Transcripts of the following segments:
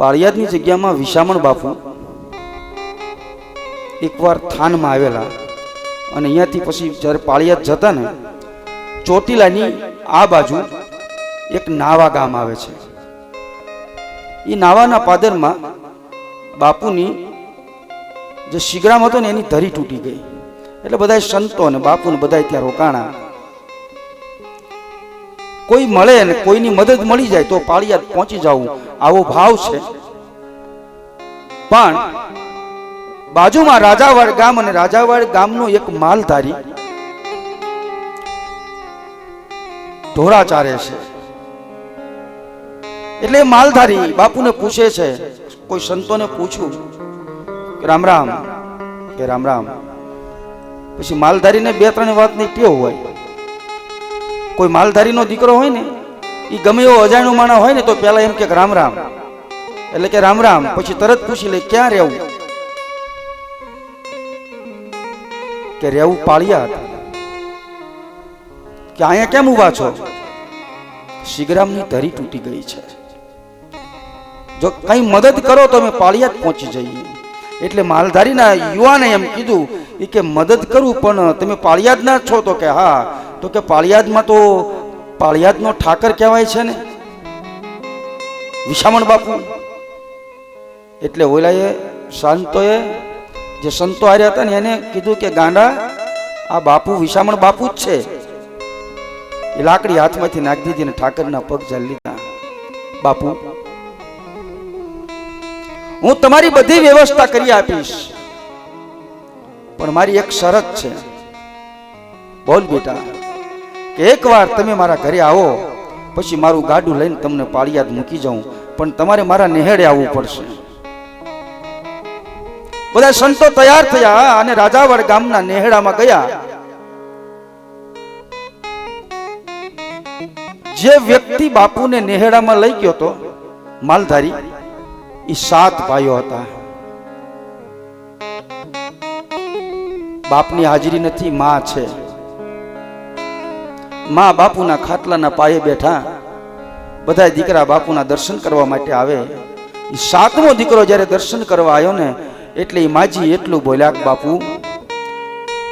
પાળિયાદની જગ્યામાં વિશામણ બાપુ એકવાર થાનમાં આવેલા અને અહીંયાથી પછી જ્યારે પાળિયાદ જતા ને, ચોટીલાની આ બાજુ એક નાવા ગામ આવે છે. એ નાવાના પાદરમાં બાપુની જે શિગરામ હતો ને, એની ધરી તૂટી ગઈ. એટલે બધા સંતો ને બાપુ ને બધા ત્યાં રોકાણા. કોઈ મળે ને કોઈની મદદ મળી જાય તો પાળિયાદ પહોંચી જવું. આવો ભાવ છે. પણ બાજુમાં રાજાવાડ ગામ અને રાજાવાડ ગામનો એક માલધારી ઢોરા ચારે છે. એટલે માલધારી બાપુને પૂછે છે, કોઈ સંતોને પૂછ્યું રામ રામ, કે રામ રામ. પછી માલધારીને બે ત્રણ વાતની ટેવ હોય. કોઈ માલધારીનો દીકરો હોય ને એ ગમે એવો અજાણ્યો માણસ હોય ને, તો પહેલા એમ કે રામ રામ. એટલે કે રામ રામ, પછી તરત પૂછી લે, ક્યાં રહેવું? કે રહેવું પાળિયાદ કે અહીંયા કેમ ઊભા છો? શિગરામની ધરી તૂટી ગઈ છે. જો કઈ મદદ કરો તો અમે જ પહોંચી જઈએ. એટલે માલધારીના યુવાને એમ કીધું એ કે મદદ કરું, પણ તમે પાળિયા જ છો તો કે હા તો કે પાળિયાદમાં તો પાળિયાદનો ઠાકર કહેવાય છે ને? વિશામણ બાપુ. એટલે ઓલાએ સંતોએ જે સંતો હાર્યા હતા ને, એને કીધું કે, ગાંડા, આ બાપુ વિશામણ બાપુ જ છે. એ લાકડી હાથમાંથી નાખી દીધી ને ઠાકરના પગ ઝાલી લીધા. બાપુ, હું તમારી બધી વ્યવસ્થા કરી આપીશ, પણ મારી એક શરત છે. બોલ બેટા. કે એકવાર તમે મારા ઘરે આવો, પછી મારું ગાડું લઈને તમને પાળિયાદ મૂકી જાઉં, પણ તમારે મારા નેહેડે આવવું પડશે. બધા સંતો તૈયાર થયા અને રાજાવડ ગામના નેહડામાં ગયા. જે વ્યક્તિ બાપુને નેહડામાં લઈ ગયો તો માલધારી, એ સાત ભાઈઓ હતા. બાપની હાજરી નથી, માં છે. માં બાપુના ખાટલાના પાયે બેઠા બધા દીકરા બાપુના દર્શન કરવા માટે આવે. સાતમો દીકરો જ્યારે દર્શન કરવા આવ્યો ને, એટલે એ માજી એટલું બોલ્યા બાપુ,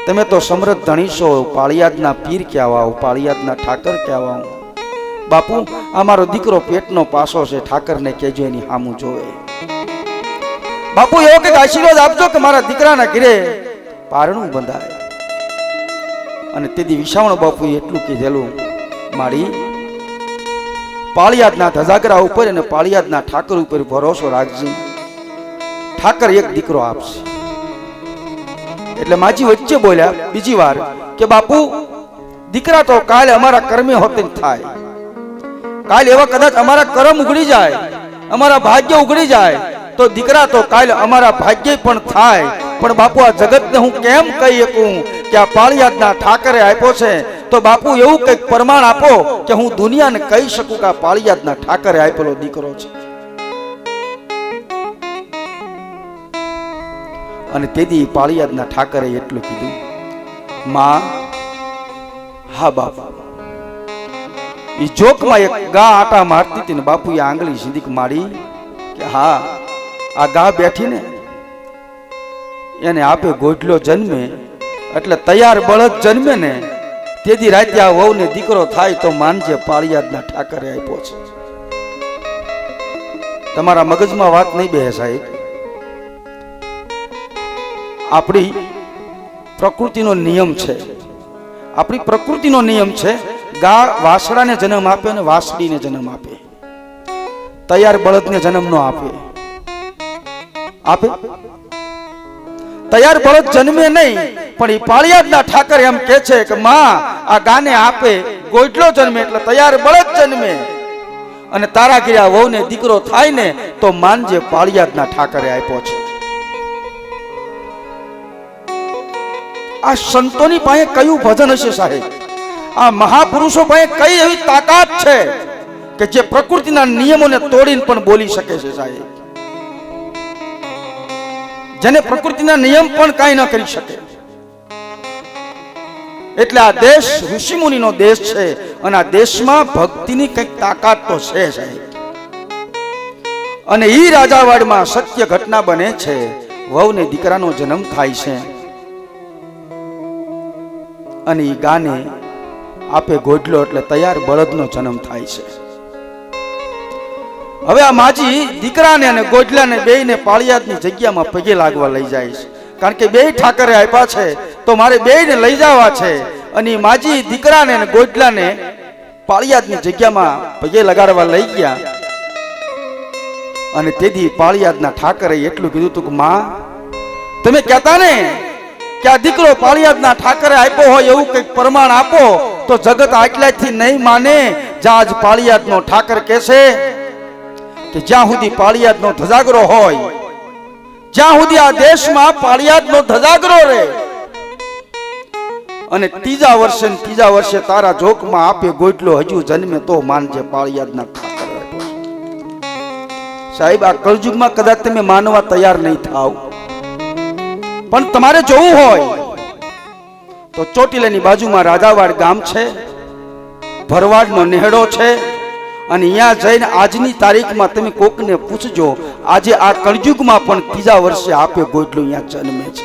તમે તો સમૃદ્ધ ધણી છો, પાળિયાદના પીર કહેવાઓ પાળિયાદના ઠાકર કહેવાઓ બાપુ અમારો દીકરો પેટનો પાસો છે, ઠાકરને કહેજો એની હામું જોવે. બાપુ એવો કંઈક આશીર્વાદ આપજો કે મારા દીકરાના ઘરે પારણું બંધાય. અને તેથી વિશાવણ બાપુએ એટલું કીધેલું, મારી, પાળિયાદના ધજાગરા ઉપર અને પાળિયાદના ઠાકર ઉપર ભરોસો રાખજે. ઠાકર એક દીકરો આપશે. એટલે માજી વચ્ચે બોલ્યા, બીજી વાર કે બાપુ, દીકરા તો કાલે અમારા કર્મે હોતે થાય. કાલે એવા કદાચ અમારા કર્મ ઉગડી જાય, અમારા ભાગ્ય ઉગડી જાય, તો દીકરા તો કાલે અમારા ભાગ્ય પણ થાય. પણ બાપુ, આ જગતને હું કેમ કહી શકું? કે આ પાળિયાદના ઠાકરે આપ્યો છે, તો બાપુ એવું કંઈક પ્રમાણ આપો કે હું દુનિયાને કહી શકું કે આ પાળિયાદના ઠાકરે આપેલો દીકરો છે. અને તેથી પાળિયાદના ઠાકરે એટલું કીધું, માં, હા બાપા. એ જોકમાં એક ગા આટા મારતી હતી ને બાપુએ આંગળી સીધી મારી કે, હા, આ ગા બેઠી ને, એને આપે ગોઢલો જન્મે એટલે તૈયાર બળદ જન્મે ને, તેથી રાતે આ વહુને દીકરો થાય તો માનજે પાળિયાદના ઠાકરે આપ્યો છે. તમારા મગજમાં વાત નહીં બે સાહેબ. આપણી પ્રકૃતિનો નિયમ છે. આપણી પ્રકૃતિનો નિયમ છે, ગા વાસડાને જન્મ આપે અને વાસડીને જન્મ આપે. તૈયાર બળદને જન્મ નો આપે. આપે? તૈયાર બળદ જન્મે નહીં, પણ એ પાળિયાદના ઠાકર એમ કે છે કે માં, આ ગાને આપે ગોઈટલો જન્મે એટલે તૈયાર બળદ જન્મે. અને તારા ગીરા વહુને દીકરો થાય ને, તો માનજે પાળિયાદના ઠાકરે આપ્યો છે. આ સંતોની પાસે કયું ભજન હશે સાહેબ? આ મહાપુરુષો પાસે કઈ એવી તાકાત છે કે જે પ્રકૃતિના નિયમોને તોડીને પણ બોલી શકે છે સાહેબ? જેને પ્રકૃતિના નિયમ પણ કાંઈ ન કરી શકે. એટલે આ દેશ ઋષિમુનિનો દેશ છે અને આ દેશમાં ભક્તિની કંઈક તાકાત તો છે સાહેબ અને ઈ રાજાવાડમાં સત્ય ઘટના બને છે, વહુને દીકરાનો જન્મ થાય છે. અને ઈ ગાને આપે ગોડલો એટલે તૈયાર બળદનો જન્મ થાય છે. હવે આ માજી દીકરાને અને ગોજલાને બેયને પાળિયાદની જગ્યામાં પગે લાગવા લઈ જાય છે. કારણ કે બે ઠાકરે આપ્યા છે, તો મારે બેયને લઈ જવા છે. અને માજી દીકરાને અને ગોજલાને પાળિયાદની જગ્યામાં પગે લગાડવા લઈ ગયા. અને તેથી પાળિયાદના ઠાકરે એટલું કીધું તું કે, માં, તમે કહેતા ને કે આ દીકરો પાળિયાદના ઠાકરે આપ્યો હોય એવું કંઈક પ્રમાણ આપો, તો જગત આટલાથી નહીં માને. જાજ પાળિયાદનો ઠાકર કહેશે કે જ્યાં સુધી પાળિયાદનો ધજાગરો હોય, જ્યાં સુધી આ દેશમાં પાળિયાદનો ધજાગરો રહે, અને ત્રીજા વર્ષે ત્રીજા વર્ષે તારા જોકમાં આપે ગોટલો હજુ જન્મે તો માનજે પાળિયાદના આપ્યો સાહેબ, આ કળજુગમાં કદાચ તમે માનવા તૈયાર નહીં થાવ. પણ તમારે જોવું હોય, તો ચોટીલાની બાજુમાં રાજાવાડ ગામ છે, ભરવાડનો નેહડો છે અને અહીંયા જઈને આજની તારીખમાં તમે કોકને પૂછજો, આજે આ કળયુગમાં પણ ત્રીજા વર્ષે આપે ગોટલું અહીંયા જન્મે છે.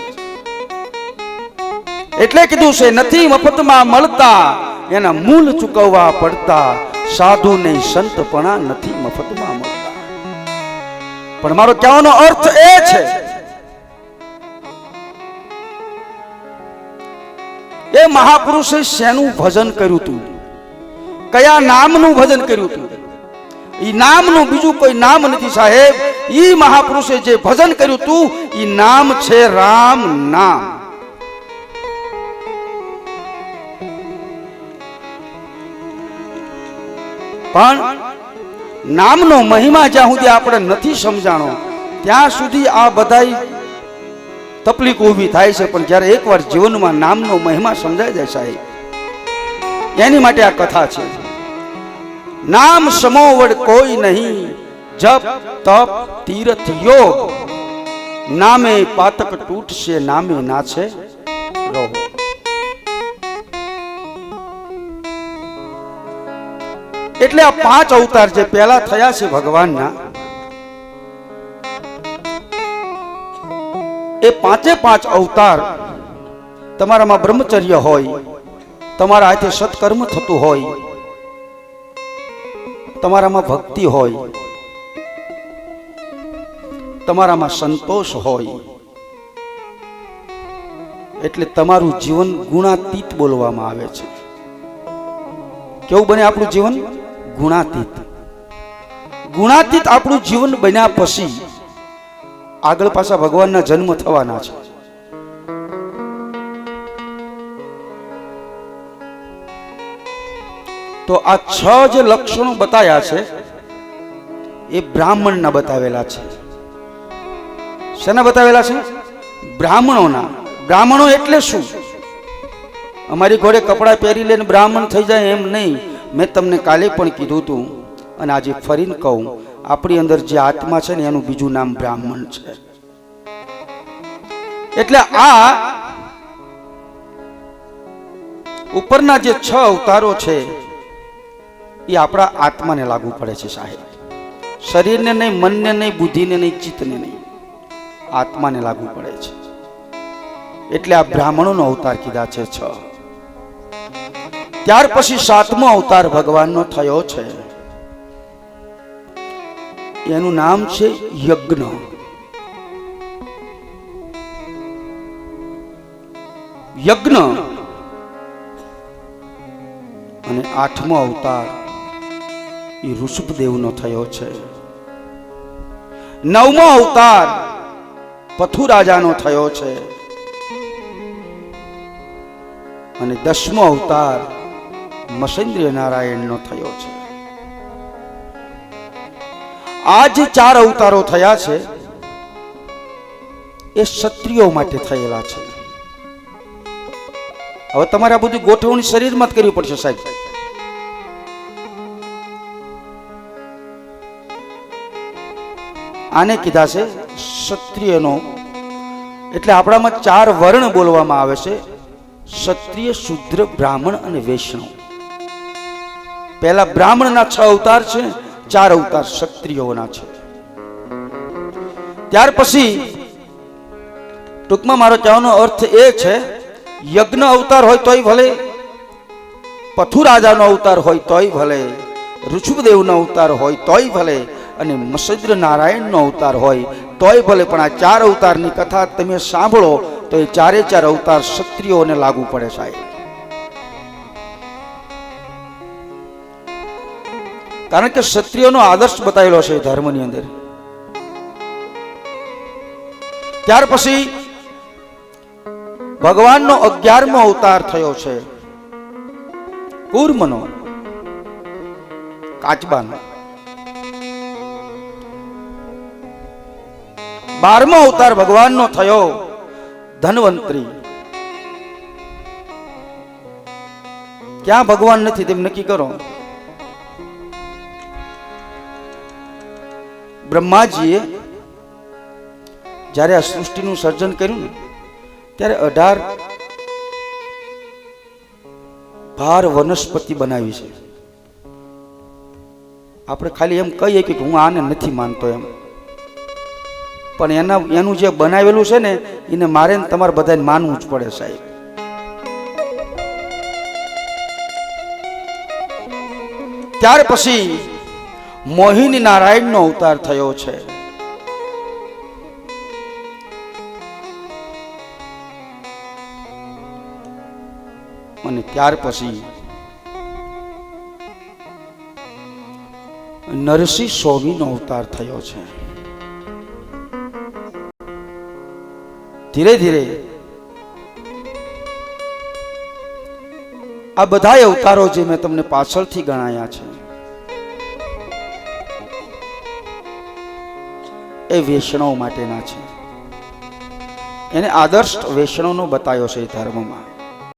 એટલે કીધું છે, નથી મફતમાં મળતા, એના મૂલ ચૂકવવા પડતા સાધુ ને સંતપણા નથી મફતમાં મળતા. પણ મારો કહેવાનો અર્થ એ છે, એ મહાપુરુષે શેનું ભજન કર્યું તું કયા નામનું ભજન કર્યું તું નામનું બીજું કોઈ નામ નથી સાહેબ. ઈ મહાપુરુષે જે ભજન કર્યું તું, ઈ નામ છે રામ નામ. પણ નામનો મહિમા જ્યાં સુધી આપણે નથી સમજાણો, ત્યાં સુધી આ બધા તકલીફ ઊભી થાય છે. પણ જ્યારે એકવાર જીવનમાં નામનો મહિમા સમજાઈ જાય સાહેબ, એની માટે આ કથા છે. નામ સમોવડ કોઈ નહીં, જપ તપ તીર્થ યોગ. નામે પાતક તૂટશે, નામે નાશે રહો. એટલે આ પાંચ અવતાર જે પહેલા થયા છે ભગવાનના, એ પાંચે પાંચ અવતાર તમારામાં બ્રહ્મચર્ય હોય, તમારા હાથે સત્કર્મ થતું હોય તમારામાં ભક્તિ હોય, તમારામાં સંતોષ હોય, એટલે તમારું જીવન ગુણાતીત બોલવામાં આવે છે. કેવું બને આપણું જીવન? ગુણાતીત. ગુણાતીત આપણું જીવન બન્યા પછી આગળ પાછા ભગવાનના જન્મ થવાના છે. તો આ છ જે લક્ષણો બતાવ્યા છે, એ બ્રાહ્મણના બતાવેલા છે. શેના બતાવેલા છે? બ્રાહ્મણોના. બ્રાહ્મણો એટલે શું? અમારી ઘોડે કપડાં પહેરી લઈને બ્રાહ્મણ થઈ જાય એમ નહીં. મેં તમને કાલે પણ કીધું હતું અને આજે ફરીને કહું, આપણી અંદર જે આત્મા છે ને, એનું બીજું નામ બ્રાહ્મણ છે. એટલે આ ઉપરના જે છ અવતારો છે એ આપણા આત્માને લાગુ પડે છે સાહેબ. શરીરને નહીં, મનને નહીં, બુદ્ધિને નહીં, ચિત્તને નહીં. આત્માને લાગુ પડે છે. એટલે આ બ્રાહ્મણોનો અવતાર કીધા છે છ. ત્યાર પછી સાતમો અવતાર ભગવાનનો થયો છે. એનું નામ છે યજ્ઞ. યજ્ઞ. અને આઠમો અવતાર એ ઋષભદેવનો થયો છે. નવમો અવતાર પથુ રાજાનો થયો છે. અને દસમો અવતાર મસેન્દ્ર નારાયણનો થયો છે. આ જે ચાર અવતારો થયા છે. એ ક્ષત્રિયો માટે થયેલા છે. હવે તમારે આ બધું ગોઠવણી શરીરમાં જ કરવી પડશે સાહેબ. આને કીધા છે ક્ષત્રિયનો. એટલે આપણામાં ચાર વર્ણ બોલવામાં આવે છે, ક્ષત્રિય, શુદ્ર, બ્રાહ્મણ અને વૈષ્ણવ. પહેલા બ્રાહ્મણના છ અવતાર છે, ચાર અવતાર ક્ષત્રિયોના છે. ત્યાર પછી, ટૂંકમાં મારો કહેવાનો અર્થ એ છે યજ્ઞ અવતાર હોય તોય ભલે પથુ રાજાનો અવતાર હોય તોય ભલે, ઋષભદેવનો અવતાર હોય તોય ભલે અને મસદ્ર નારાયણનો અવતાર હોય, તોય ભલે પણ આ ચાર અવતારની કથા તમે સાંભળો, તો એ ચારે ચાર અવતાર ક્ષત્રિયોને લાગુ પડે સાહેબ. કારણ કે ક્ષત્રિયોનો આદર્શ બતાવેલો છે ધર્મની અંદર. ત્યાર પછી ભગવાનનો અગિયારમો અવતાર થયો છે કુર્મનો, કાચબાનો. બારમો અવતાર ભગવાનનો થયો. ધનવંતરી. ક્યાં ભગવાન નથી તેમ નક્કી કરો. બ્રહ્માજીએ જ્યારે આ સૃષ્ટિનું સર્જન કર્યું ને, ત્યારે અઢાર ભાર વનસ્પતિ બનાવી છે. આપણે ખાલી એમ કહીએ કે હું આને નથી માનતો એમ. પણ એના એનું જે બનાવેલું છે ને, એને મારે ને તમારે બધાને માનવું જ પડે સાહેબ. ત્યાર પછી મોહિની નારાયણનો અવતાર થયો છે. અને ત્યાર પછી નરસિંહ સ્વામીનો અવતાર થયો છે. ધીરે ધીરે આ બધા અવતારો જે મેં તમને પાછળથી ગણાયા છે, એ વૈષ્ણવ માટેના છે. એને આદર્શ વૈષ્ણવનો બતાવ્યો છે ધર્મમાં.